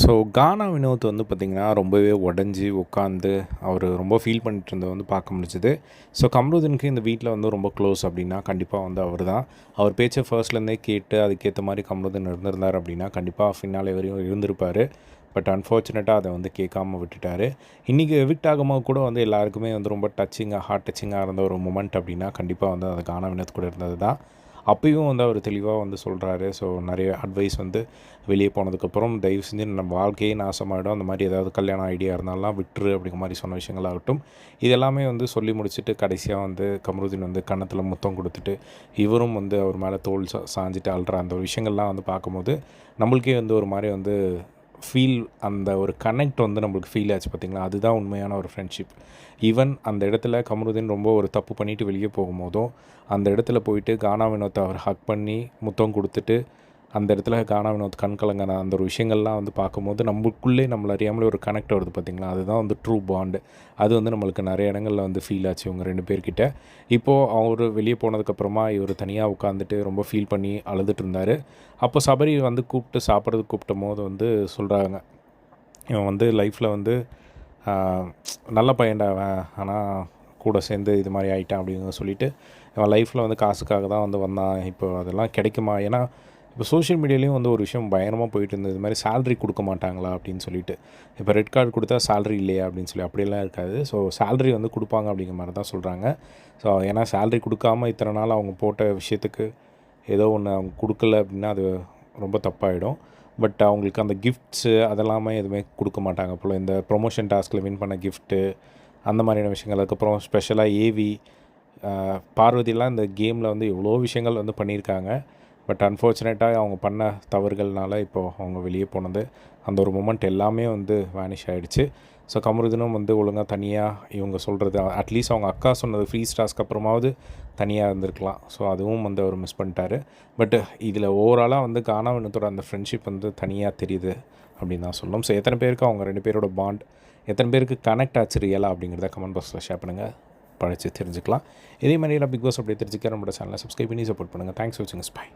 So கானா வினோத் வந்து பார்த்திங்கன்னா ரொம்பவே உடஞ்சி உட்காந்து அவர் ரொம்ப ஃபீல் பண்ணிட்டு இருந்தது வந்து பார்க்க முடிஞ்சுது. ஸோ கம்ருதனுக்கு இந்த வீட்டில் வந்து ரொம்ப க்ளோஸ் அப்படின்னா கண்டிப்பாக வந்து அவர் தான் அவர் பேச்சை ஃபர்ஸ்ட்லேருந்தே கேட்டு அதுக்கேற்ற மாதிரி கம்ருதன் இருந்திருந்தார் அப்படின்னா கண்டிப்பாக ஃபின்னாலே வரையும் இருந்திருப்பார். பட் அன்ஃபார்ச்சுனேட்டாக அதை வந்து கேட்காம விட்டுட்டார். இன்றைக்கி எவிக்ட் ஆகும்போது கூட வந்து எல்லாருக்குமே வந்து ரொம்ப டச்சிங்காக ஹார்ட் டச்சிங்காக இருந்த ஒரு மூமெண்ட் அப்படின்னா கண்டிப்பாக வந்து அது கானா வினோத் கூட இருந்தது தான் அப்பயும் வந்து அவர் தெளிவாக வந்து சொல்கிறாரு ஸோ நிறைய அட்வைஸ் வந்து வெளியே போனதுக்கப்புறம் தயவு செஞ்சு நம்ம வாழ்க்கையே நாசமாகிடும் அந்த மாதிரி ஏதாவது கல்யாண ஐடியா இருந்தாலும் விட்டுரு அப்படிங்கிற மாதிரி சொன்ன விஷயங்களாகட்டும். இதெல்லாமே வந்து சொல்லி முடிச்சுட்டு கடைசியாக வந்து கமருதீன் வந்து கன்னத்தில் முத்தம் கொடுத்துட்டு இவரும் வந்து அவர் மேலே தோல் சா சாஞ்சிட்டு அழுற அந்த விஷயங்கள்லாம் வந்து பார்க்கும்போது நம்மளுக்கே வந்து ஒரு மாதிரி வந்து ஃபீல் அந்த ஒரு கனெக்ட் வந்து நம்மளுக்கு ஃபீல் ஆச்சு பார்த்திங்களா? அதுதான் உண்மையான ஒரு ஃப்ரெண்ட்ஷிப் ஈவன் அந்த இடத்துல கமருதீன் ரொம்ப ஒரு தப்பு பண்ணிவிட்டு வெளியே போகும்போதும் அந்த இடத்துல போயிட்டு கானா வினோத்தை அவர் ஹக் பண்ணி முத்தம் கொடுத்துட்டு அந்த இடத்துல கானா வினோத் கண் கலங்கின அந்த ஒரு விஷயங்கள்லாம் வந்து பார்க்கும்போது நம்மளுக்குள்ளே நம்மள அறியாமலே ஒரு கனெக்ட் வருது பார்த்திங்களா? அதுதான் வந்து ட்ரூ பாண்டு அது வந்து நம்மளுக்கு நிறைய இடங்களில் வந்து ஃபீல் ஆச்சு இவங்க ரெண்டு பேர்கிட்ட. இப்போது அவர் வெளியே போனதுக்கப்புறமா இவர் தனியாக உட்காந்துட்டு ரொம்ப ஃபீல் பண்ணி அழுதுட்டு இருந்தார். அப்போ சபரி வந்து கூப்பிட்டு சாப்பிட்றதுக்கு கூப்பிட்டும் போது வந்து சொல்கிறாங்க இவன் வந்து லைஃப்பில் வந்து நல்ல பையன்டா அவன். ஆனால் கூட சேர்ந்து இது மாதிரி ஆகிட்டான் அப்படின்னு சொல்லிட்டு இவன் லைஃப்பில் வந்து காசுக்காக தான் வந்து வந்தான். இப்போ அதெல்லாம் கிடைக்குமா? ஏன்னா இப்போ சோஷியல் மீடியாலேயும் வந்து ஒரு விஷயம் பயங்கரமாக போயிட்டு இருந்தது. இது மாதிரி சேலரி கொடுக்க மாட்டாங்களா அப்படின்னு சொல்லிட்டு. இப்போ ரெட் கார்டு கொடுத்தா சேலரி இல்லையா அப்படின்னு சொல்லி அப்படியெல்லாம் இருக்காது. ஸோ சேலரி வந்து கொடுப்பாங்க அப்படிங்கிற மாதிரி தான் சொல்கிறாங்க ஸோ ஏன்னா சேலரி கொடுக்காம இத்தனை நாள் அவங்க போட்ட விஷயத்துக்கு ஏதோ ஒன்று அவங்க கொடுக்கல அப்படின்னா அது ரொம்ப தப்பாயிடும். பட் அவங்களுக்கு அந்த கிஃப்ட்ஸு அதெல்லாமே எதுவுமே கொடுக்க மாட்டாங்க போல். இந்த ப்ரொமோஷன் டாஸ்கில் வின் பண்ண கிஃப்ட்டு அந்த மாதிரியான விஷயங்கள். அதுக்கப்புறம் ஸ்பெஷலாக ஏவி பார்வதியெலாம் இந்த கேமில் வந்து எவ்வளோ விஷயங்கள் வந்து பண்ணியிருக்காங்க. பட் அன்ஃபார்ச்சுனேட்டாக அவங்க பண்ண தவறுகள்னால இப்போது அவங்க வெளியே போனது அந்த ஒரு மூமெண்ட் எல்லாமே வந்து வேனிஷ் ஆகிடுச்சு ஸோ கமருதினும் வந்து ஒழுங்காக தனியாக இவங்க சொல்கிறது அட்லீஸ்ட் அவங்க அக்கா சொன்னது ஃப்ரீ ஸ்டாஸ்க்கு அப்புறமாவது தனியாக இருந்திருக்கலாம். ஸோ அதுவும் வந்து அவர் மிஸ் பண்ணிட்டாரு. பட் இதில் ஓவராலாக வந்து கானாவினத்தோட அந்த ஃப்ரெண்ட்ஷிப் வந்து தனியாக தெரியுது அப்படின்னு தான் சொல்லணும். ஸோ எத்தனை பேருக்கு அவங்க ரெண்டு பேரோட பாண்ட் எத்தனை பேருக்கு கனெக்ட் ஆச்சு ரியலாக அப்படிங்கிறத கமெண்ட் பாக்ஸில் ஷேர் பண்ணுங்கள் படித்து தெரிஞ்சுக்கலாம். இதே மாதிரி பிக் பாஸ் அப்படியே தெரிஞ்சுக்க நம்மளோட சேனலை சப்ஸ்கிரைப் பண்ணி சப்போர்ட் பண்ணுங்கள் தேங்க்ஸ் வாட்சிங் ஸ்பை